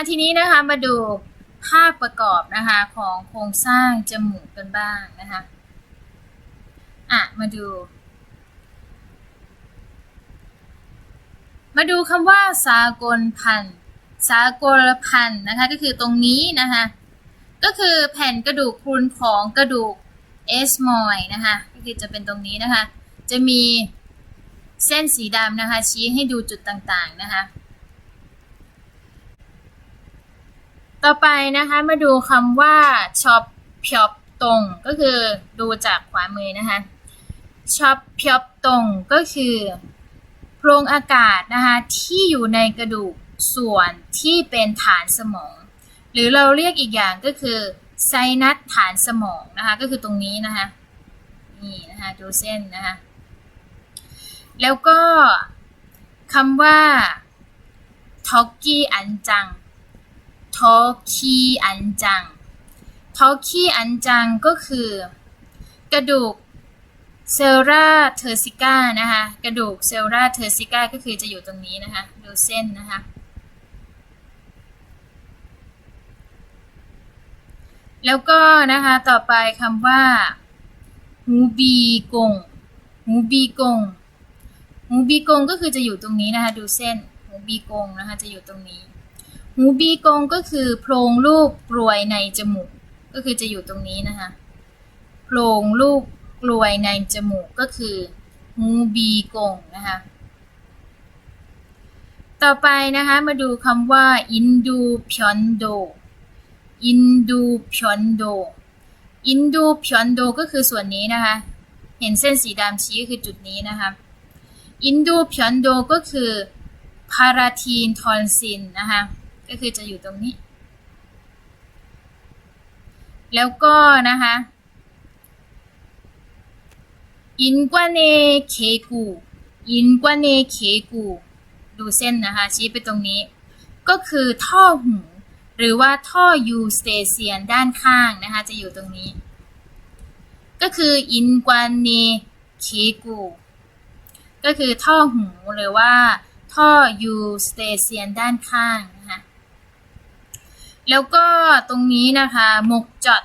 ะทีนี้นะคะมาดูภาพประกอบนะคะของโครงสร้างจมูกกันบ้างนะคะอะมาดู มาดูคำว่าสากลพันสากลพันนะคะก็คือตรงนี้นะคะก็คือแผ่นกระดูกพรุนของกระดูกเอสมอยนะคะก็คือจะเป็นตรงนี้นะคะ จะมีเส้นสีดำนะคะชี้ให้ดูจุดต่างๆนะคะ ต่อไปนะคะมาดูคำว่าช็อปพยอบตรงก็คือดูจากขวามือนะคะช็อปพยอบตรงก็คือโพรงอากาศนะคะที่อยู่ในกระดูกส่วนที่เป็นฐานสมอง หรือเราเรียกอีกอย่างก็คือไซนัสฐานสมองนะคะก็คือตรงนี้นะคะนี่นะคะดูเส้นนะคะแล้วก็คำว่าท็อกกี้อันจัง ทอคีอันจังทอคีอันจังก็คือ กระดูกเซลราเทอร์ซิก้านะคะกระดูกเซลราเทอร์ซิก้าก็คือจะอยู่ตรงนี้นะคะดูเส้นนะคะแล้วก็นะคะต่อไปคำว่าหูบีกงหูบีกงหูบีกงก็คือจะอยู่ตรงนี้นะคะดูเส้นหูบีกงนะคะจะอยู่ตรงนี้ หูบีกงก็คือโพรงรูปกลวยในจมูก ก็คือจะอยู่ตรงนี้นะคะโพรงรูปกลวยในจมูกก็คือหูบีกงนะคะต่อไปนะคะมาดูคำว่าอินดูพยอนโดอินดูพยอนโดอินดูพยอนโดก็คือส่วนนี้นะคะ เห็นเส้นสีดำชี้ก็คือจุดนี้นะคะอินดูพยอนโดก็คือพาราทีนทอนซินนะคะ ก็คือจะอยู่ตรงนี้ แล้วก็นะคะอินกวเนเคกูอินกวเนเคกูดูเส้นนะคะ ชี้ไปตรงนี้ ก็คือท่อหู หรือว่าท่อยูสเตเซียนด้านข้างนะคะ จะอยู่ตรงนี้ ก็คืออินกวเนเคกูก็คือท่อหูหรือว่าท่อยูสเตเซียนด้านข้าง แล้วก็ตรงนี้นะคะมกจอด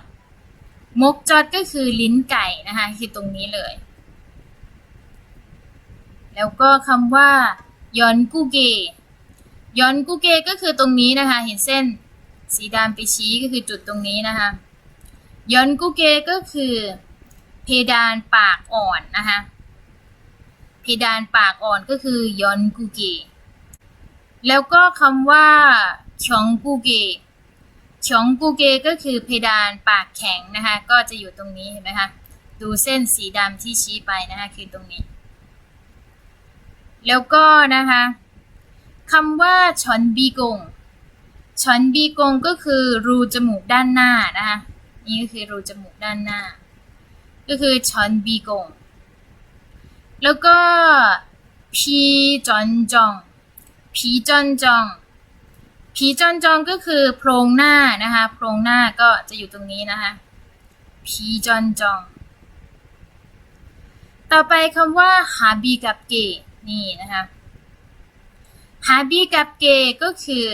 มกจอดก็คือลิ้นไก่นะคะคือตรงนี้เลย แล้วก็คำว่ายอนกูเกยอนกูเกก็คือตรงนี้นะคะ เห็นเส้นสีดำไปชี้ก็คือจุดตรงนี้นะคะยอนกูเกก็คือ เพดานปากอ่อนนะคะเพดานปากอ่อนก็คือยอนกูเกแล้วก็คำว่าชองกูเก ชองกูเกก็คือเพดานปากแข็งนะคะก็จะอยู่ตรงนี้เห็นไหมคะดูเส้นสีดำที่ชี้ไปนะคะคือตรงนี้ แล้วก็นะคะคำว่าชอนบีกงชอนบีกงก็คือรูจมูกด้านหน้านะคะนี่ก็คือรูจมูกด้านหน้า ก็คือชอนบีกงแล้วก็พีจอนจองพีจอนจอง พีจอนจองก็คือโพรงหน้านะคะ โพรงหน้าก็จะอยู่ตรงนี้นะคะพีจอนจอง ต่อไปคำว่าฮาบีกับเกนี่นะคะฮาบีกับเกก็คือ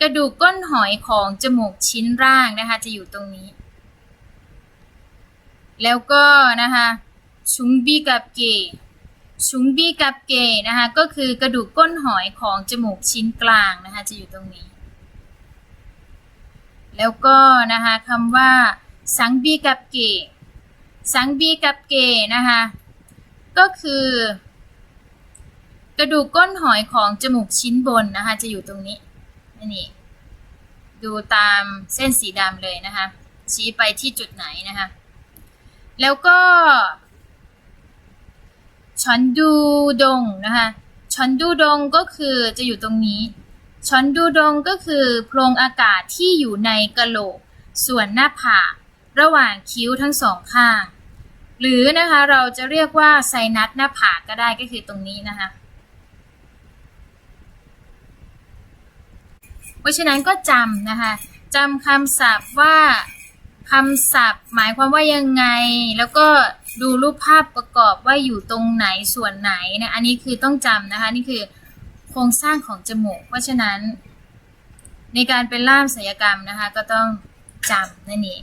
กระดูกก้นหอยของจมูกชิ้นล่างนะคะ จะอยู่ตรงนี้ แล้วก็นะคะชุงบีกับเก ชุงบีกับเกนะคะก็คือกระดูกก้นหอยของจมูกชิ้นกลางนะคะจะอยู่ตรงนี้ แล้วก็นะคะคำว่า สังบีกับเก สังบีกับเกนะคะก็คือกระดูกก้นหอยของจมูกชิ้นบนนะคะจะอยู่ตรงนี้นี่ดูตามเส้นสีดำเลยนะคะชี้ไปที่จุดไหนนะคะแล้วก็ ชอนดูดงนะคะชอนดูดงก็คือจะอยู่ตรงนี้ชอนดูดงก็คือโพรงอากาศที่อยู่ในกะโหลก ส่วนหน้าผากระหว่างคิ้วทั้งสองข้าง หรือนะคะเราจะเรียกว่าไซนัสหน้าผากก็ได้ก็คือตรงนี้นะคะเพราะฉะนั้นก็จำนะคะจำคำศัพท์ว่าคำศัพท์หมายความว่ายังไง แล้วก็ ดูรูปภาพประกอบว่าอยู่ตรงไหนส่วนไหนนะอันนี้คือต้องจำนะคะนี่คือโครงสร้างของจมูก เพราะฉะนั้น ในการเป็นล่ามศัลยกรรมนะคะ ก็ต้องจำนั่นเอง